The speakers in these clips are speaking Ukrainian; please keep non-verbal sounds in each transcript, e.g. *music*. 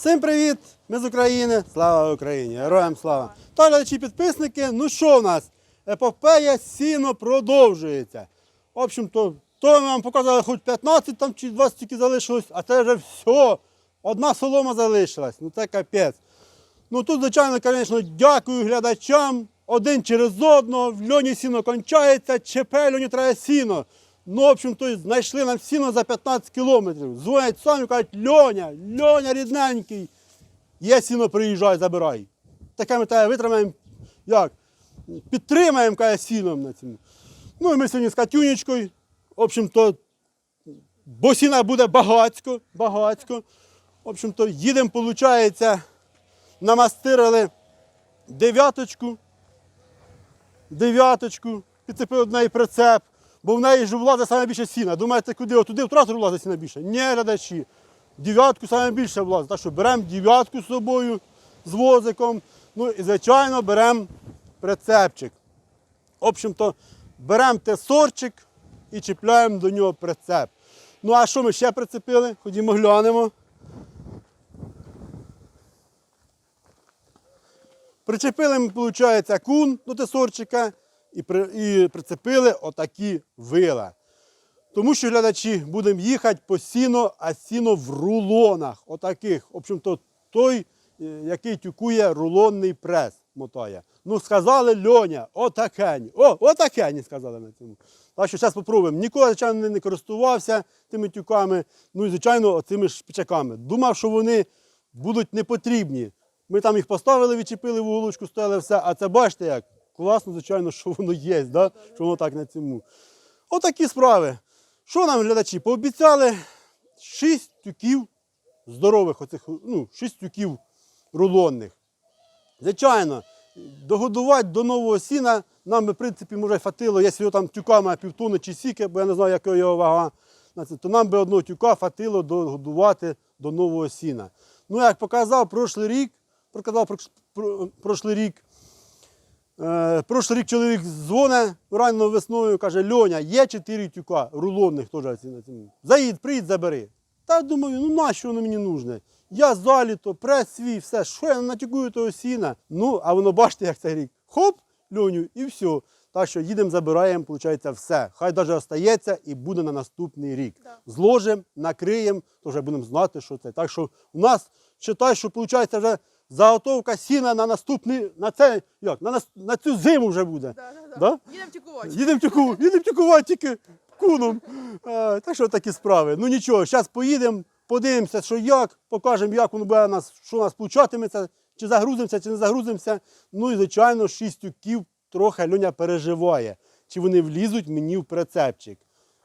Всім привіт! Ми з України. Слава Україні! Героям слава! Та глядачі підписники, ну що в нас? Епопея сіно продовжується. В общем-то, то ми вам показали хоч 15 там чи 20 тільки залишилось, а це вже все. Одна солома залишилась. Ну це капець. Ну тут, звичайно, звісно, дякую глядачам. Один через одного, в льоні сіно кончається, ЧП льоні треба сіно. Ну, в общем, то знайшли нам сіно за 15 кілометрів. Дзвонять самі, кажуть, Льоня, Льоня рідненький. Є сіно, приїжджай, забирай. Таке ми тебе витримаємо, як? Підтримаємо каже, сіном на цьому. Ну і ми сьогодні з Катюнечкою. В общем-то, бо сіна буде багацько, багацько. В общем-то, їдемо, виходить, намастирили дев'яточку, дев'яточку, підцепили до неї прицеп, бо в неї ж влазить саме сіна. Думаєте, куди? Отуди в трактор влазить сіна більше? Ні, глядачі. Дев'ятку саме більше влазить. Так що беремо дев'ятку з собою з возиком. Ну і, звичайно, беремо прицепчик. В общем-то, беремо тесорчик і чіпляємо до нього прицеп. Ну а що ми ще прицепили? Ходімо глянемо. Причепили ми, виходить, кун до тесорчика і, при, і прицепили отакі вила. Тому що глядачі будемо їхати по сіно, а сіно в рулонах. Отаких. В общем-то, той, е, який тюкує рулонний прес, мотає. Ну, сказали Льоня, отакені. О, отакені, сказали на цьому. Так що зараз спробуємо. Ніколи, звичайно, не користувався тими тюками, ну і, звичайно, цими шпичаками. Думав, що вони будуть не потрібні. Ми там їх поставили, відчепили в уголочку, стояли все. А це бачите як? Класно, звичайно, що воно є, да? що воно так на цьому. Отакі справи. Що нам глядачі? Пообіцяли 6 тюків здорових, оцих, ну, 6 тюків рулонних. Звичайно, догодувати до нового сіна нам в принципі, може фатило, якщо його там тюками півтони чи сіки, бо я не знаю, яка його вага, то нам би одного тюка фатило догодувати до нового сіна. Ну, як показав прошлий рік, показав прош- про- прошлий рік, прошлий рік чоловік дзвонить рано весною, каже, Льоня, є чотири тюка рулонних теж на. Заїдь, приїдь, забери. Та думаю, ну нащо воно мені нужне? Я заліто, прес свій, все, що я натюкую того сіна. Ну, а воно бачите, як цей рік. Хоп, Льоню, і все. Так що їдемо, забираємо, виходить, все. Хай навіть остається і буде на наступний рік. Зложимо, накриємо, то вже будемо знати, що це. Так що у нас читай, що виходить вже заготовка сіна на наступний, на це, як, на, нас- на цю зиму вже буде. Да, да, да. Да? Їдемо тікувати. Їдемо тюку, їдемо тюкувати тільки куном. Так що такі справи. Ну нічого, зараз поїдемо, подивимося, що як, покажемо, як воно буде у нас, що у нас получатиметься, чи загрузимося, чи не загрузимося. Ну і, звичайно, шість тюків трохи Льоня переживає, чи вони влізуть мені в прицепчик.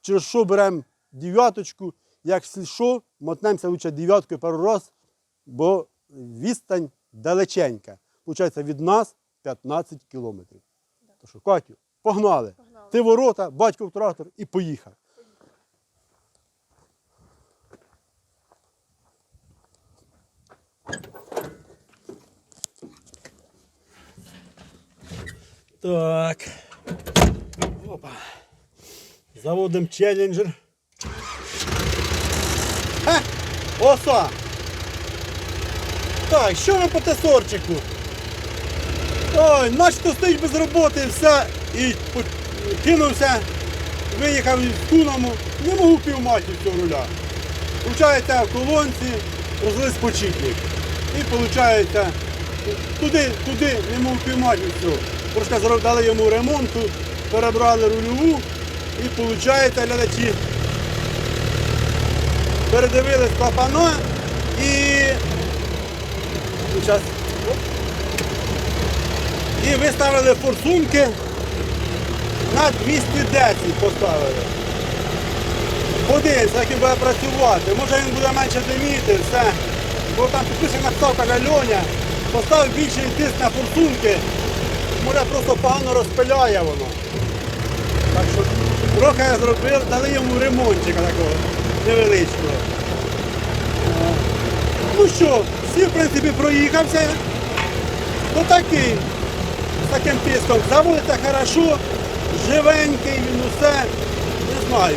Через що беремо дев'яточку, якщо що, мотнемося лучше дев'яткою пару раз, бо відстань далеченька. Получається від нас 15 кілометрів. То що, Катю, погнали. Погнали. Ти ворота, батько в трактор і поїхав. Так. Опа. Заводимо челленджер. Ха! Оса! Так, що ви по тесорчику? Ой, начебто стоїть без роботи все. І кинувся, виїхав з куному, не можу півмати цього руля. Получається в колонці розлив спочитник. І виходить, туди, туди не можу все. Трошки зро- дали йому ремонту, перебрали рульову і виходить, глядачі, передивились клапана Сейчас. І виставили форсунки на 210 поставили. Подивимося, як він буде працювати. Може він буде менше диміти, все. Бо там підписана написав, каже Льоня, постав більший тиск на форсунки, може просто погано розпиляє воно. Так що трохи я зробив, дали йому ремонтика такого невеличкого. Ну що, всі в принципі проїхався. Ну такий, з таким тиском. Заводиться хорошо, живенький, він усе, не знаю.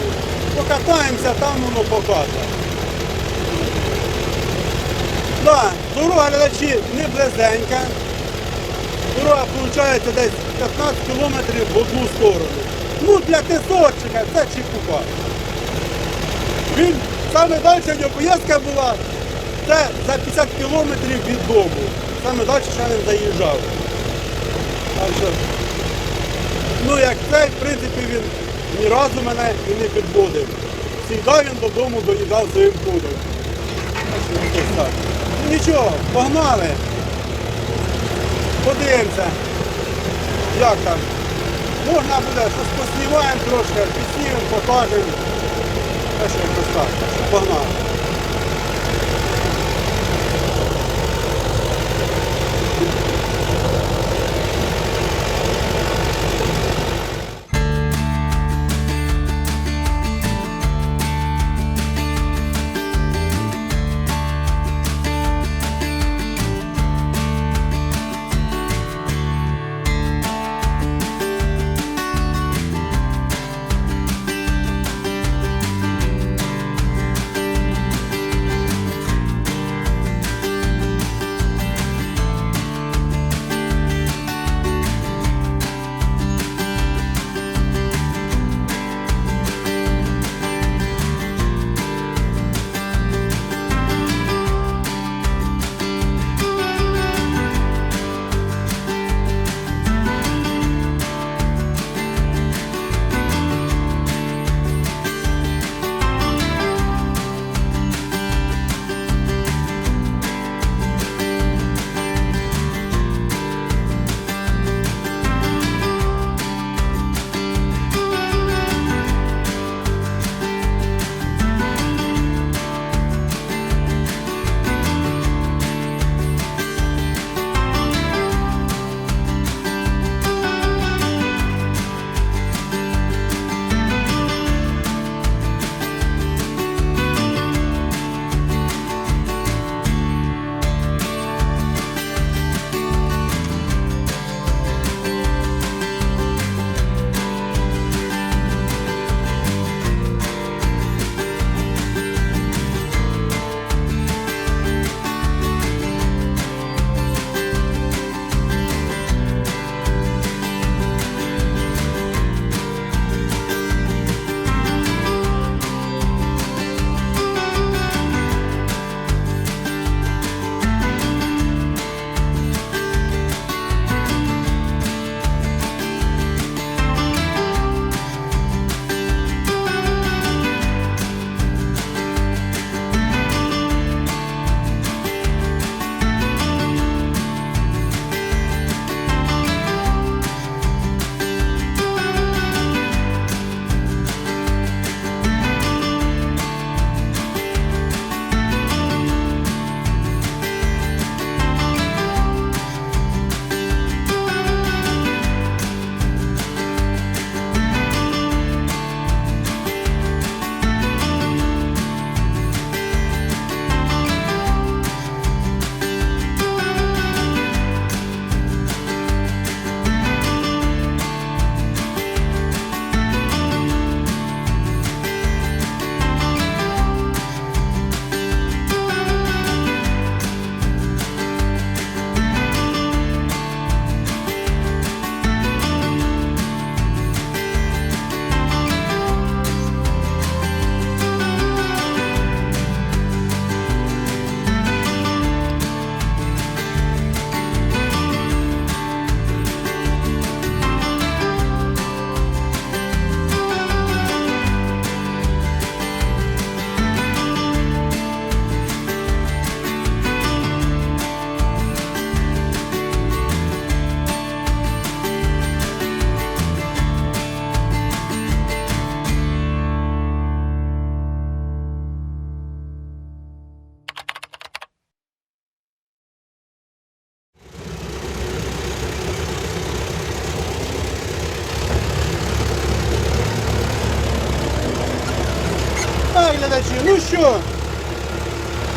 Покатаємося, там воно покаже. Да, дорога глядачі не близенька. Дорога виходить десь 15 кілометрів в одну сторону. Ну, для тисочника це чепуха. Він саме далі в нього поїздка була, це за 50 кілометрів від дому. Саме далі ще не заїжджав. Так ну як це, в принципі, він ні разу мене і не підводив. Завжди він додому доїжджав своїм ходом. Так. Ну нічого, погнали. Подивимося, як там. Можна буде, щось поснімаємо трошки, підснімемо, покажемо. Так що якось. Так Погнали. you що,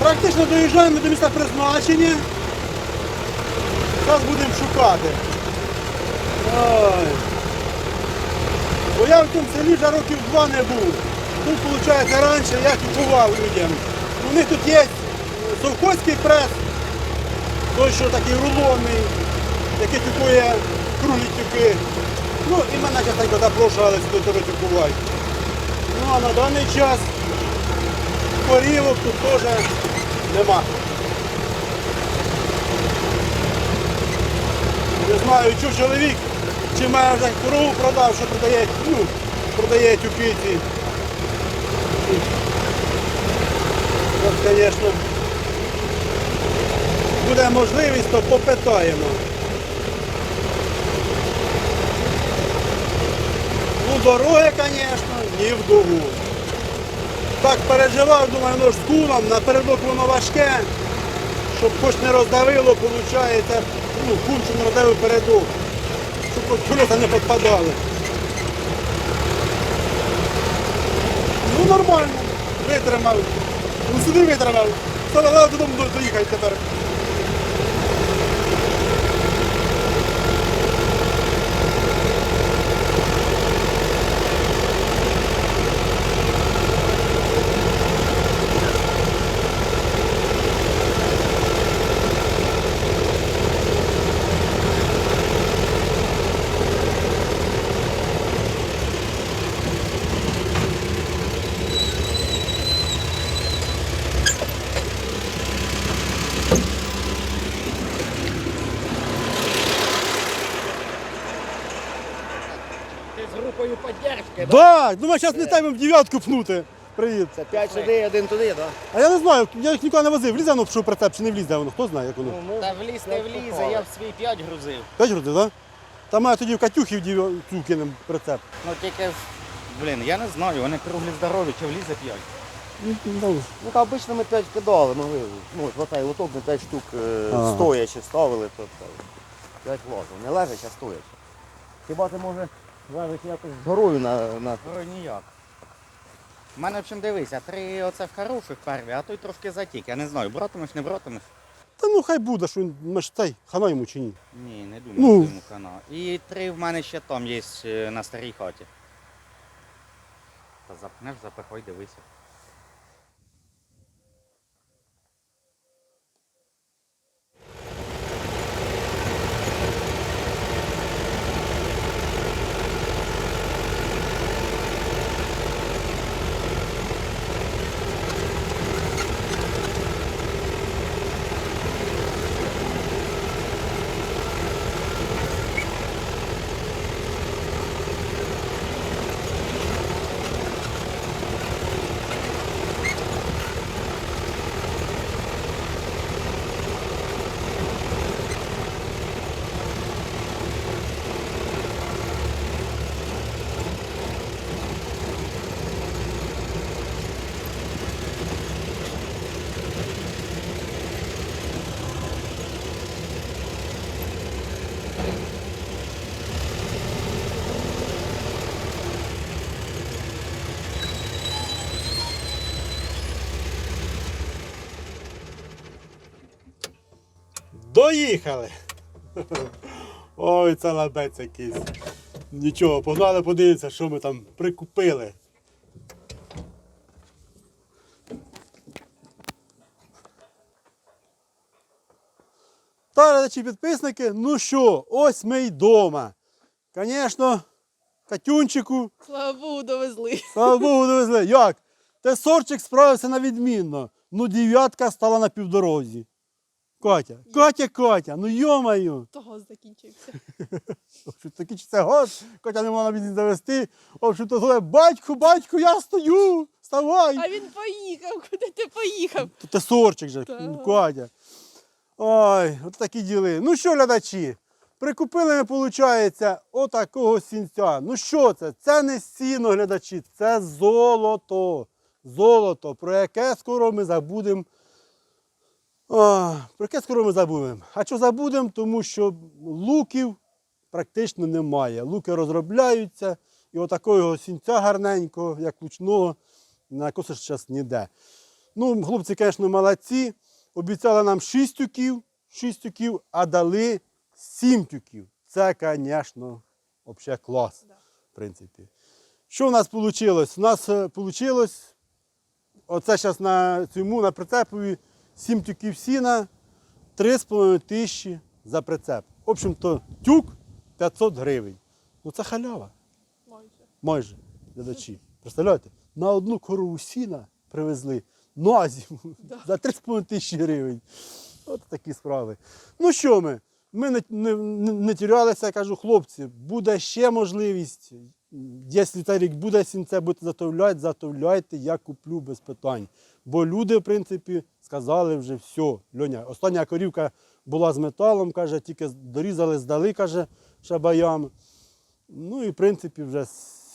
практично доїжджаємо до місця призначення. Зараз будемо шукати. Ой. Бо я в цьому селі вже років два не був. Тут, виходить, раніше я купував людям. У них тут є совхозький прес, той, що такий рулонний, який тюкує круглі тюки. Ну і мене частенько запрошували сюди теж тюкувати. Ну а на даний час корівок тут теж нема. Не знаю, чув чоловік, чи має вже корову продав, що продає, ну, продає тюки ці. От, звісно, буде можливість, то попитаємо. Ну, дороги, звісно, ні в дугу. Так переживав, думаю, ну ж з кулом, напередок воно важке, щоб хоч не роздавило, виходить, ну, не роздавив передок, щоб колеса не підпадали. Ну нормально, витримав. Ну сюди витримав. Стало додому доїхати тепер. Ти з групою підтримки, да? Так, думаю, зараз не в дев'ятку пнути. Привіт. Це 5 сюди, один туди, так? А я не знаю, я їх ніколи не возив. Влізе воно в прицеп чи не влізе воно, хто знає, як воно. Да? Та вліз не влізе, я в свій 5 грузив. П'ять груди, так? Та має тоді в Катюхі в кинемо прицеп. Ну тільки, блін, я не знаю, вони круглі здорові, чи влізе 5. Ну, ну, Ну, та обично ми 5 кидали, могли. Ну, хватає лоток, ми 5 штук е, Ага. стоячи ставили, то 5 влазив. Не лежать, а стоячи. Хіба ти може лежить якось горою на, на... Горою ніяк. У мене, в чим дивися, три оце в хороших перві, а той трошки затік. Я не знаю, братимеш, не братимеш. Та ну хай буде, що він ми ж хана йому чи ні. Ні, не думаю, Ну. що йому хана. І три в мене ще там є е, на старій хаті. Та запнеш, запихай, дивися. Доїхали! Ой, це лабець якийсь. Нічого, погнали подивитися, що ми там прикупили. Та, глядачі підписники, ну що, ось ми й дома. Звісно, Катюнчику, Слава Богу, довезли. слава Богу, довезли. Як? Тесорчик справився на відмінно. Ну, дев'ятка стала на півдорозі. Катя, Катя, Катя, ну йомаю. Того закінчився. *laughs* Що це Катя не могла від завести. О, то зле, батьку, батьку, я стою, вставай. А він поїхав. Куди ти поїхав? То тесорчик же, Так. ну, Ой, от такі діли. Ну що, глядачі, прикупили ми, виходить, отакого сінця. Ну що це? Це не сіно, глядачі, це золото. Золото, про яке скоро ми забудемо. А, про яке скоро ми забудемо. А що забудемо? Тому що луків практично немає. Луки розробляються, і отакого сінця гарненького, як лучного, на косиш зараз ніде. Ну, хлопці, звісно, молодці. Обіцяли нам 6 тюків, 6 тюків, а дали 7 тюків. Це, звісно, взагалі клас. В принципі. Що в нас вийшло? У нас вийшло, оце зараз на цьому, на прицепові 7 тюків сіна, 3,5 тисячі за прицеп. В общем-то, тюк 500 гривень. Ну це халява Майже. майже глядачі. Представляєте? На одну корову сіна привезли на зиму за 3,5 тисячі гривень. От такі справи. Ну що ми? Ми не, не, не, не тірялися, я кажу, хлопці, буде ще можливість. Якщо цей рік буде сінце, будете затовляти, затовляйте, я куплю без питань. Бо люди, в принципі, сказали вже все. Льоня, остання корівка була з металом, каже, тільки дорізали, здали, каже, шабаям. Ну і в принципі вже з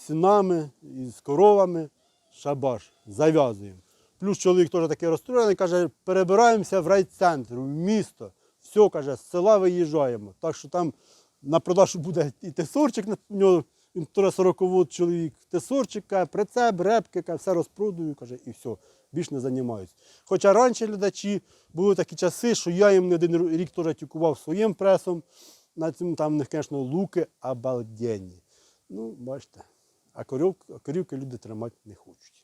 сінами і з коровами шабаш зав'язуємо. Плюс чоловік теж такий розстроєний, каже, перебираємося в райцентр, в місто. Все, каже, з села виїжджаємо. Так що там на продажу буде і тесорчик, на- нього він 40 чоловік, тесорчик, каже, прицеп, репки, каже, все розпродаю, каже, і все, більш не займаюся. Хоча раніше глядачі були такі часи, що я їм не один рік теж тюкував своїм пресом. На цьому там в них, звісно, луки обалденні. Ну, бачите, а корівки, а корівки люди тримати не хочуть.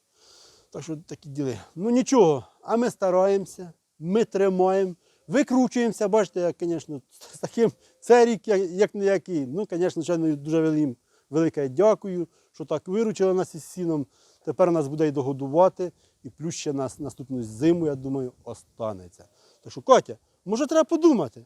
Так що такі діли. Ну нічого, а ми стараємося, ми тримаємо, викручуємося. Бачите, як, звісно, з таким це рік, як, як не який. Ну, звісно, дуже велим, велике дякую, що так виручили нас із сіном. Тепер нас буде і догодувати, і плюс ще нас наступну зиму, я думаю, останеться. Так що, Катя, може треба подумати?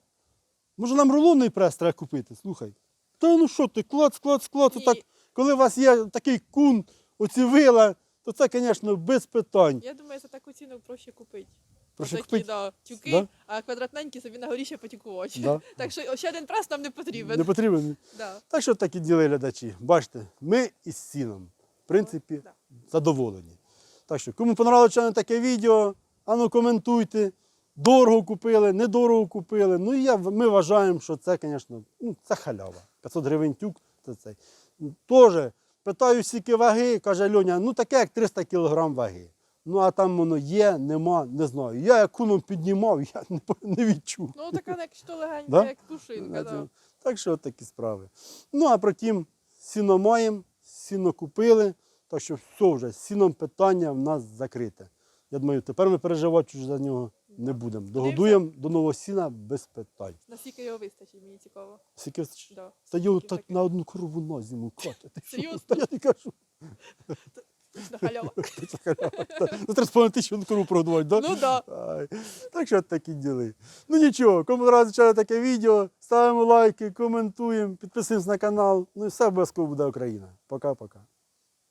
Може нам рулонний прес треба купити? Слухай. Та ну що ти, клац, клац, клац. Отак, коли у вас є такий кун, оці вила, то це, звісно, без питань. Я думаю, за таку ціну проще купити. Прошу Такі, купити. да, тюки, Да? а квадратненькі собі на горі ще потюкувати. Да. *laughs* Так що ще один прес нам не потрібен. Не потрібен. Да. Так що такі діли глядачі. Бачите, ми із сіном, в принципі, Да. задоволені. Так що, кому понравилося таке відео, ану коментуйте. Дорого купили, недорого купили. Ну і я, ми вважаємо, що це, звісно, ну, це халява. 500 гривень тюк, це цей. Теж питаю, скільки ваги, каже Льоня, ну таке як 300 кг ваги. Ну а там воно є, нема, не знаю. Я як куном піднімав, я не, не відчув. Ну така як що легенька, Да? як пушинка. Да. Так що от такі справи. Ну, а протім, сіно маємо, сіно купили, так що все вже, з сіном питання в нас закрите. Я думаю, тепер ми переживати за нього не будемо. Догодуємо до нового сіна без питань. Наскільки його вистачить, мені цікаво. Скільки вистачить? Да. Та його так на одну корову на зиму, Катя. Ти що? Серйозно? Та я не кажу. Точно халява. *laughs* Це халява. За 3,5 тисячі одну корову так? Ну так. Так що такі діли. Ну нічого, кому разу таке відео, ставимо лайки, коментуємо, підписуємось на канал. Ну і все обов'язково буде Україна. Пока-пока.